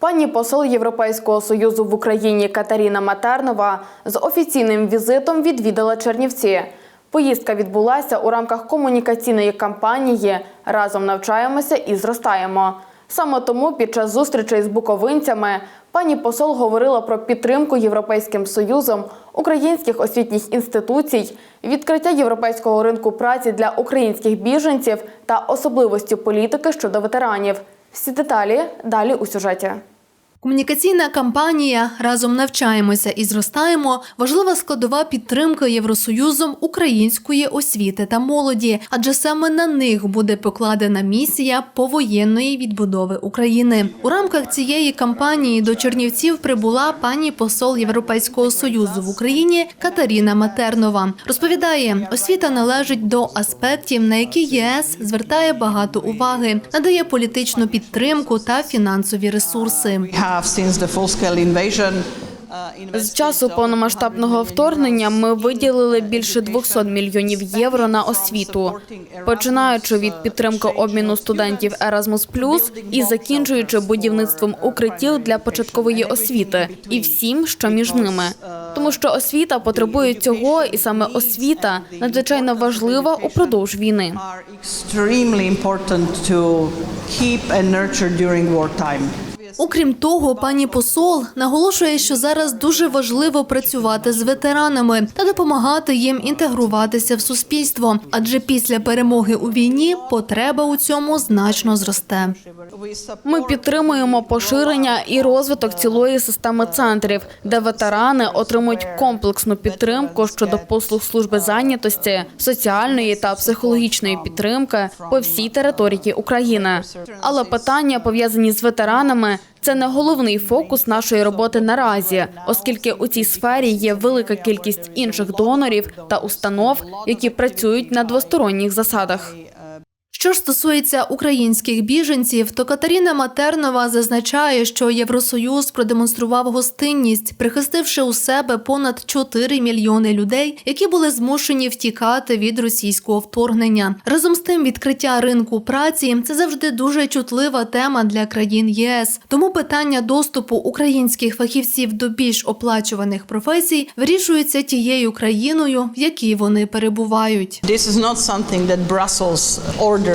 Пані посол Європейського союзу в Україні Катаріна Матернова з офіційним візитом відвідала Чернівці. Поїздка відбулася у рамках комунікаційної кампанії Разом навчаємося і зростаємо. Саме тому під час зустрічей з буковинцями пані посол говорила про підтримку Європейським Союзом українських освітніх інституцій, відкриття європейського ринку праці для українських біженців та особливості політики щодо ветеранів. Всі деталі далі у сюжеті. Комунікаційна кампанія Разом навчаємося і зростаємо важлива складова підтримки Євросоюзом української освіти та молоді, адже саме на них буде покладена місія повоєнної відбудови України. У рамках цієї кампанії до Чернівців прибула пані посол Європейського союзу в Україні Катаріна Матернова. Розповідає, освіта належить до аспектів, на які ЄС звертає багато уваги, надає політичну підтримку та фінансові ресурси. Uh, З часу повномасштабного вторгнення ми виділили більше 200 мільйонів євро на освіту, починаючи від підтримки обміну студентів Erasmus+, і закінчуючи будівництвом укриттів для початкової освіти і всім, що між ними. Тому що освіта потребує цього, і саме освіта надзвичайно важлива упродовж війни. during wartime. Окрім того, пані посол наголошує, що зараз дуже важливо працювати з ветеранами та допомагати їм інтегруватися в суспільство, адже після перемоги у війні потреба у цьому значно зросте. Ми підтримуємо поширення і розвиток цілої системи центрів, де ветерани отримують комплексну підтримку щодо послуг служби зайнятості, соціальної та психологічної підтримки по всій території України. Але питання пов'язані з ветеранами. Це не головний фокус нашої роботи наразі, оскільки у цій сфері є велика кількість інших донорів та установ, які працюють на двосторонніх засадах. Що ж стосується українських біженців, то Катерина Матернова зазначає, що Євросоюз продемонстрував гостинність, прихистивши у себе понад 4 мільйони людей, які були змушені втікати від російського вторгнення. Разом з тим, відкриття ринку праці це завжди дуже чутлива тема для країн ЄС. Тому питання доступу українських фахівців до більш оплачуваних професій вирішується тією країною, в якій вони перебувають. This is not something that Brussels fiat.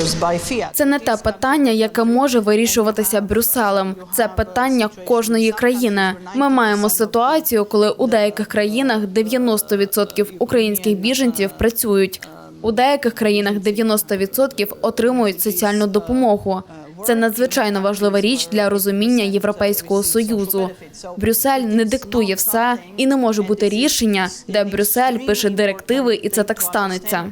Це не те питання, яке може вирішуватися Брюсселем. Це питання кожної країни. Ми маємо ситуацію, коли у деяких країнах 90% українських біженців працюють. У деяких країнах 90% отримують соціальну допомогу. Це надзвичайно важлива річ для розуміння Європейського союзу. Брюссель не диктує все і не може бути рішення, де Брюссель пише директиви, і це так станеться.